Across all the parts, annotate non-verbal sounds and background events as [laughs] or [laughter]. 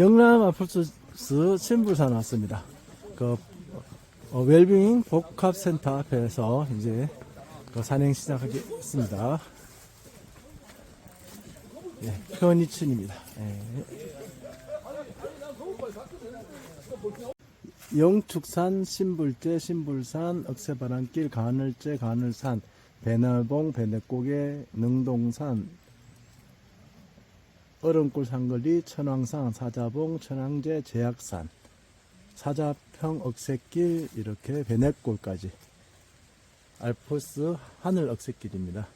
영남 아폴스 신불산 왔습니다. 그 어, 웰빙 복합센터 앞에서 이제 그 산행 시작하겠습니다. 예, 현이춘입니다. 예. 영축산, 신불제, 신불산, 억새바람길, 가늘제, 가늘산, 배날봉, 배냇고개, 능동산, 얼음골 산거리, 천왕산, 사자봉, 천왕제, 제약산, 사자평, 억새길, 이렇게 배냇골까지 알프스 하늘 억새길입니다.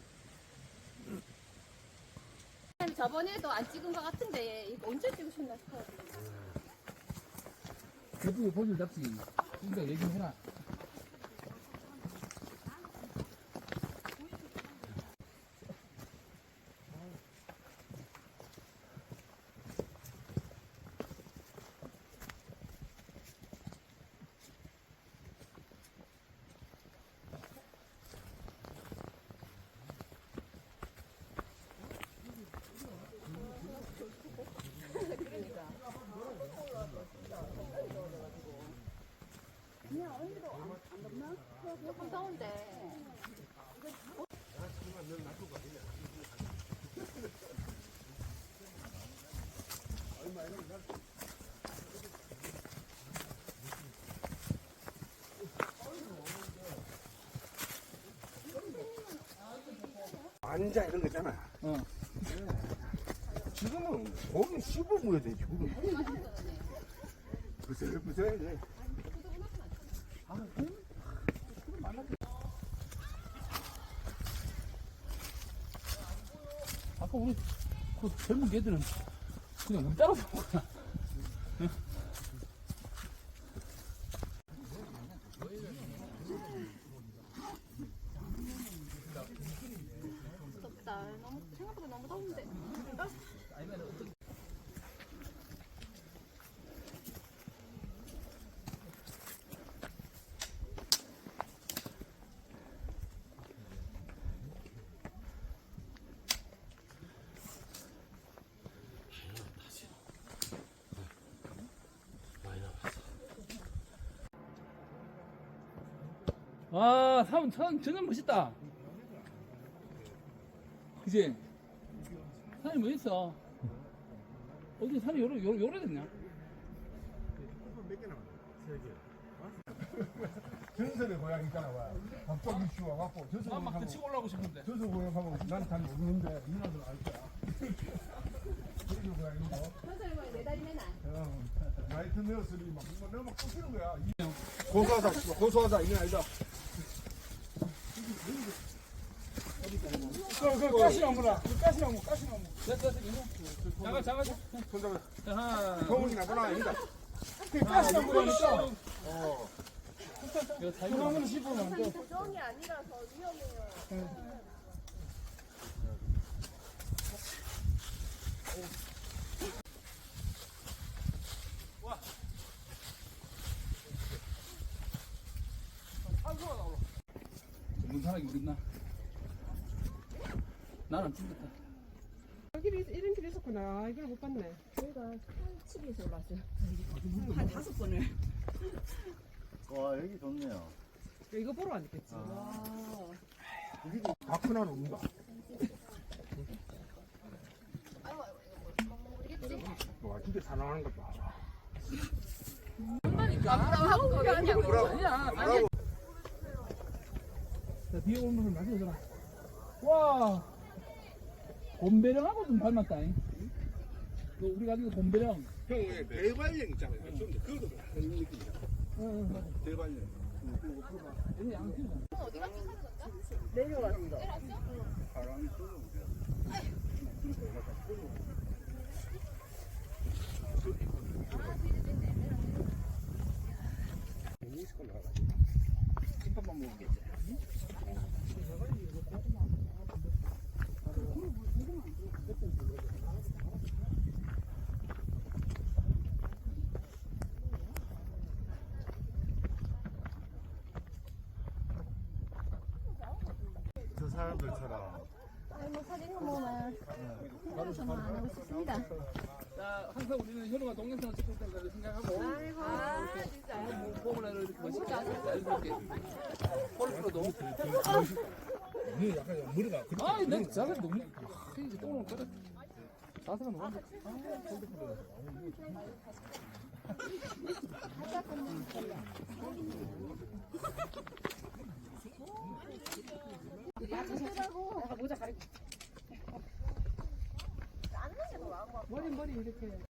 저번에도 안 찍은 것 같은데 이거 언제 찍으셨나 싶어가지고 대부분 본줄 잡지. 그러니까 얘기 좀 해라. 안자 이런 거 있잖아. 어. 지금은 고기 씹어 먹어야 돼, 지금. 글쎄, 글쎄, 돼. 아까 우리 그 젊은 개들은 그냥 우리 따라서 먹구나. 덥다 너무 생각보다 너무 더운데 아, 산, 산, 저는 멋있다. 그지? 산이 멋있어. 어디 산이 요래, 요래, 요래 됐냐? 전설의 고향 있잖아, 와. 갑자기 쉬워갖고, 전설 난막 고향하고, 그치고 올라오고 싶은데. 전설 고향 하고 난잘 모르는데, 누나들 알 거야. 전설 고향이고, 현설이 뭐네 다리 내놔 어, 나이트 메어스리 막, 뭐, 내가 막 꽂히는 거야. 이- 고소하다, 고소하다, 이게 아니다. 그, 그, 가시나무라. 그 가시나무, 가시나무. 됐어, 됐어, 이거. 잡아. 손잡아. 하나. 거문이 나 보나 아니다. 그 가시나무라니까. 이거 다그 나무는 씹으면 안 돼. 고정이 아니라서 위험해요 문사랑이 어딨나? 나는 찐득다. 여기 이런 길이 있었구나. 이걸 못 봤네. 와 여기 좋네요. 이거 보러 왔겠지. 다크나는 없는가? 와, 진짜 사랑하는 것 봐. 아니야, 아니야. 자, 뒤에 오는 분 마셔줘라. 와, 곰배령하고 좀 닮았다 잉. 그 우리 가게 곰배령. 형, 왜 대관령 있잖아요. 좀 그것도 그런 느낌이야. 응, 응. 대관령. 얘네 양 키우잖아. 어디 갔지 사는 건가? 김밥만 먹겠지. 사람들처럼 아니 뭐 사진 한 번만 안 하고 싶습니다 자, 항상 우리는 현우가 동영상을 찍고 있다는 생각하고. 아이고. 진짜. 몸을 이렇게 멋있게 자연스럽게. 폴로도. 약간 머리가 그렇게 아, 내 자가 너무. 아, 이제 똥을 그래. 자세가 너무. 안 돼. 아, 폴로폴로. 머리 머리 이렇게.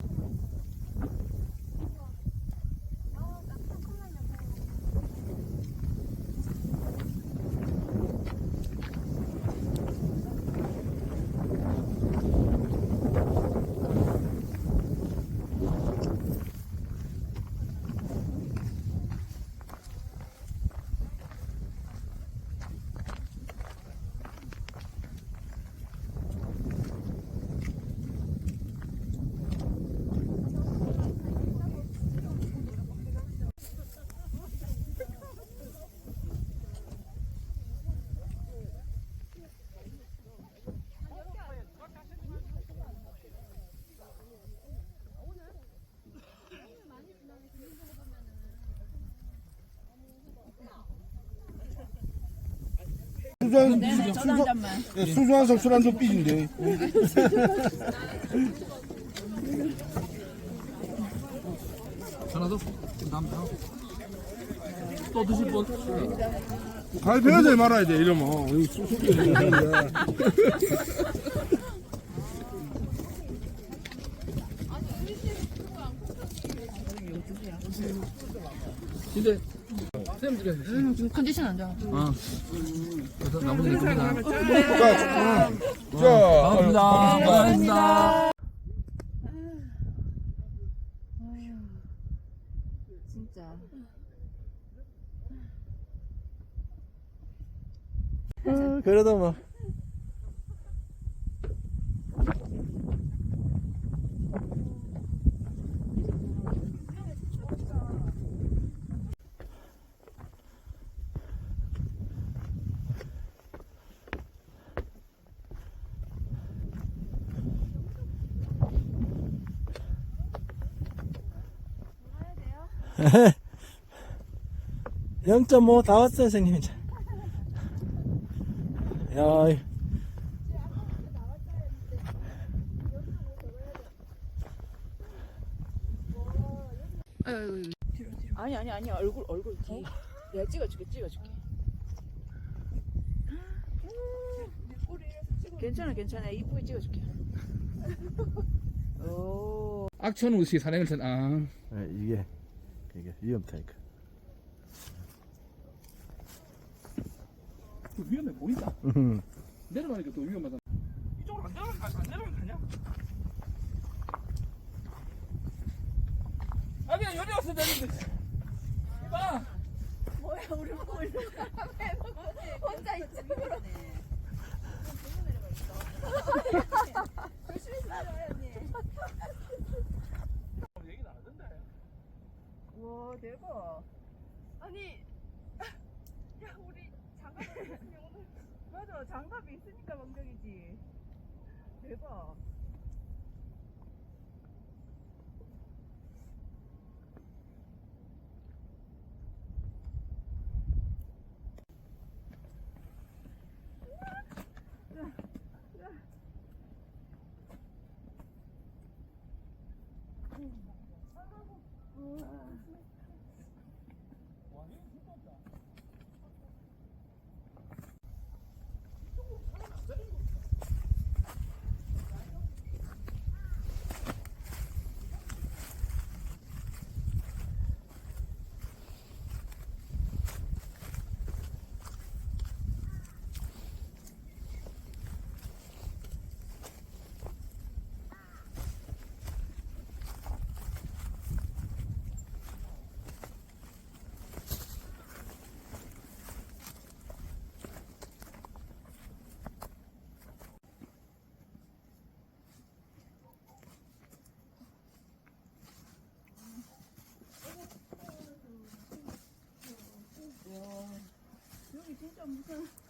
수수한 수수 예, 수수한 석술한 좀 삐진데. 하나 더. 다음 다음. 또 드실 분? 가입해야 돼 말아야 돼 이러면. 근데. 지금 컨디션 안 좋아. 어. 그래서 나머지 내 겁니다. 자, 자, 반갑습니다. 반갑습니다. 진짜. 어, 그래도 뭐. [laughs] 0.5 다 왔어요, 선생님. 이제. 야, 이- 아니 아니 아니 얼굴 얼굴 뒤 내가 찍어줄게 찍어줄게 괜찮아 괜찮아 이쁘게 찍어줄게 [laughs] 오 악천 우시 산행을 전 아. 네, 이게 이게 위험 타니까. 그 위험해 보인다. 내려가니까 더 위험하다. 이쪽으로 안 내려가면 안 내려가면 가냐? 아 그냥 여기 왔어 되는데. 봐. 뭐야 우리 보고 있는 [laughs] 혼자 있지 조심히 살아야 [laughs] 지 얘기 나는데. 와 대박. 아니, [laughs] 야 우리 장갑 있으면 오늘 맞아 장갑이 있으니까 망정이지. 대박 哇嗯。[laughs]